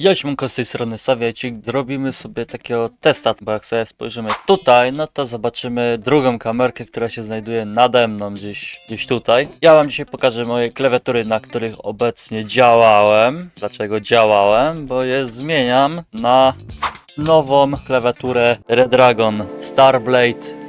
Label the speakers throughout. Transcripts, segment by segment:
Speaker 1: Ja siemanko z tej strony Sawiecik. Zrobimy sobie takiego testa, bo jak sobie spojrzymy tutaj, no to zobaczymy drugą kamerkę, która się znajduje nade mną gdzieś, gdzieś tutaj. Ja wam dzisiaj pokażę moje klawiatury, na których obecnie działałem. Dlaczego działałem? Bo je zmieniam na nową klawiaturę Redragon Starblade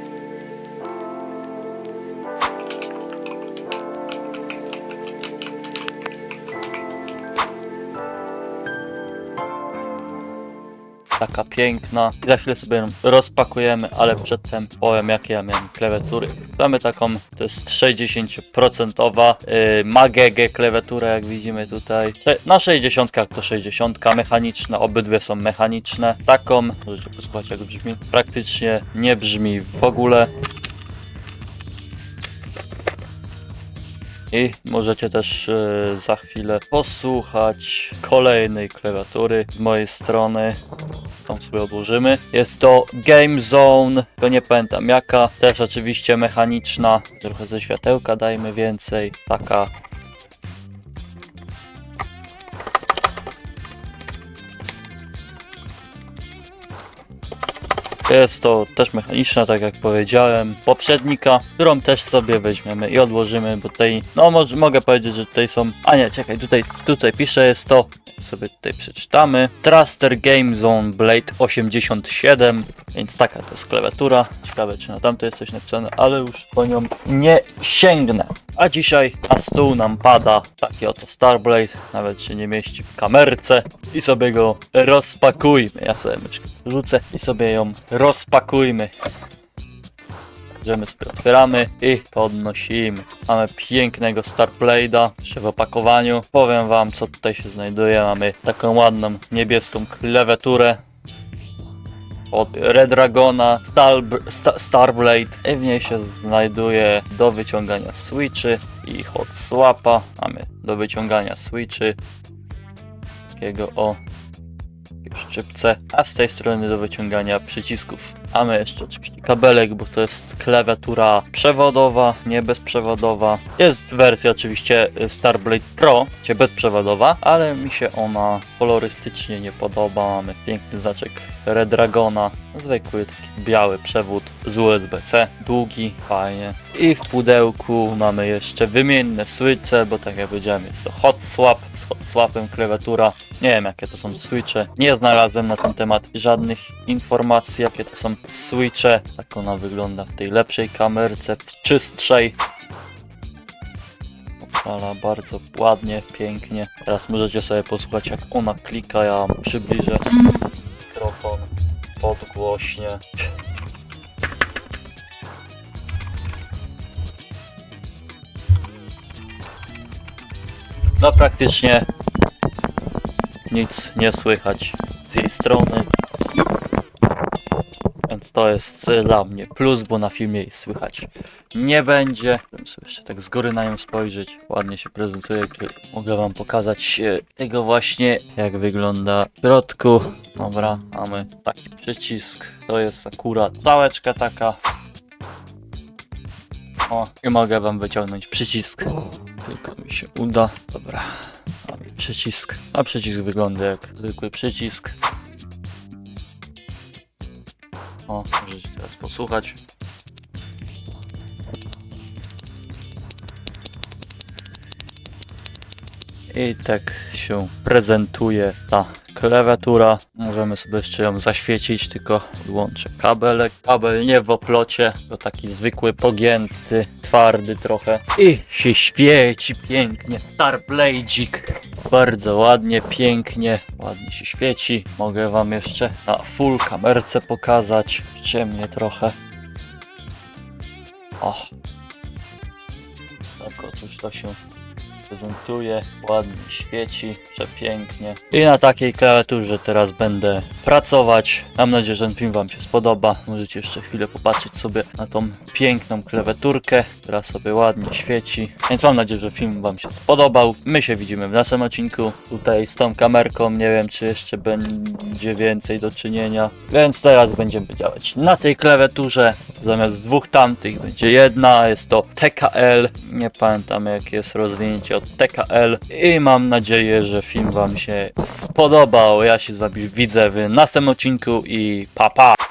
Speaker 1: taka piękna. I za chwilę sobie ją rozpakujemy, ale przedtem powiem jakie ja miałem klawiatury. Mamy taką, to jest 60% yy, Magege jak widzimy tutaj. Na 60 to 60 mechaniczna, obydwie są mechaniczne. Taką, możecie posłuchać jak brzmi, praktycznie nie brzmi w ogóle. I możecie też e, za chwilę posłuchać kolejnej klawiatury z mojej strony. Tą sobie odłożymy. Jest to Game Zone, to nie pamiętam jaka. Też oczywiście mechaniczna. Trochę ze światełka dajmy więcej. Taka Jest to też mechaniczna, tak jak powiedziałem, poprzednika, którą też sobie weźmiemy i odłożymy, bo tutaj, no może, mogę powiedzieć, że tutaj są, a nie, czekaj, tutaj, tutaj pisze, jest to, sobie tutaj przeczytamy, Truster Game Zone Blade 87, więc taka to jest klawiatura, ciekawe czy na tamto jest coś napisane, ale już po nią nie sięgnę. A dzisiaj na stół nam pada taki oto Starblade, nawet się nie mieści w kamerce i sobie go rozpakujmy. Ja sobie myszkę rzucę i sobie ją rozpakujmy. Bierzemy sobie, otwieramy i podnosimy. Mamy pięknego Starblade'a jeszcze w opakowaniu. Powiem wam co tutaj się znajduje. Mamy taką ładną niebieską klawiaturę od Redragona Star, Sta, Starblade. I w niej się znajduje do wyciągania switchy i hot swapa. Mamy do wyciągania switchy. Takiego o szczypce, a z tej strony do wyciągania przycisków. Mamy jeszcze oczywiście kabelek, bo to jest klawiatura przewodowa, nie bezprzewodowa. Jest wersja oczywiście y, Starblade Pro, gdzie bezprzewodowa, ale mi się ona kolorystycznie nie podoba. Mamy piękny znaczek Redragona, zwykły taki biały przewód z USB-C, długi, fajnie. I w pudełku mamy jeszcze wymienne switche, bo tak jak powiedziałem jest to hot swap, z hot swapem klawiatura. Nie wiem jakie to są switche, nie znalazłem na ten temat żadnych informacji jakie to są switche. Tak ona wygląda w tej lepszej kamerce, w czystszej. Opala bardzo ładnie, pięknie. Teraz możecie sobie posłuchać jak ona klika, ja przybliżę mikrofon podgłośnie. No praktycznie nic nie słychać z jej strony. Więc to jest y, dla mnie plus, bo na filmie jej słychać nie będzie. Chcę sobie jeszcze tak z góry na nią spojrzeć. Ładnie się prezentuje. tu Mogę wam pokazać tego właśnie, jak wygląda w środku. Dobra, mamy taki przycisk. To jest akurat całeczka taka. O, i mogę wam wyciągnąć przycisk. Tylko mi się uda. Dobra, przycisk. A przycisk wygląda jak zwykły przycisk. O, możecie teraz posłuchać. I tak się prezentuje ta klawiatura. Możemy sobie jeszcze ją zaświecić, tylko wyłączę kabelek. Kabel nie w oplocie, to taki zwykły, pogięty, twardy trochę. I się świeci pięknie. Starblade'ik. Bardzo ładnie, pięknie, ładnie się świeci. Mogę wam jeszcze na full kamerce pokazać. Ciemnie trochę. O. Tak otóż to się prezentuje, ładnie świeci, przepięknie. I na takiej klawiaturze teraz będę pracować. Mam nadzieję, że ten film Wam się spodoba. Możecie jeszcze chwilę popatrzeć sobie na tą piękną klawiaturkę, która sobie ładnie świeci. Więc mam nadzieję, że film Wam się spodobał. My się widzimy w następnym odcinku. Tutaj z tą kamerką nie wiem, czy jeszcze będzie więcej do czynienia. Więc teraz będziemy działać na tej klawiaturze. Zamiast dwóch tamtych będzie jedna. Jest to TKL. Nie pamiętam, jakie jest rozwinięcie od TKL. I mam nadzieję, że film Wam się spodobał. Ja się z Wami widzę w następnym odcinku i pa pa!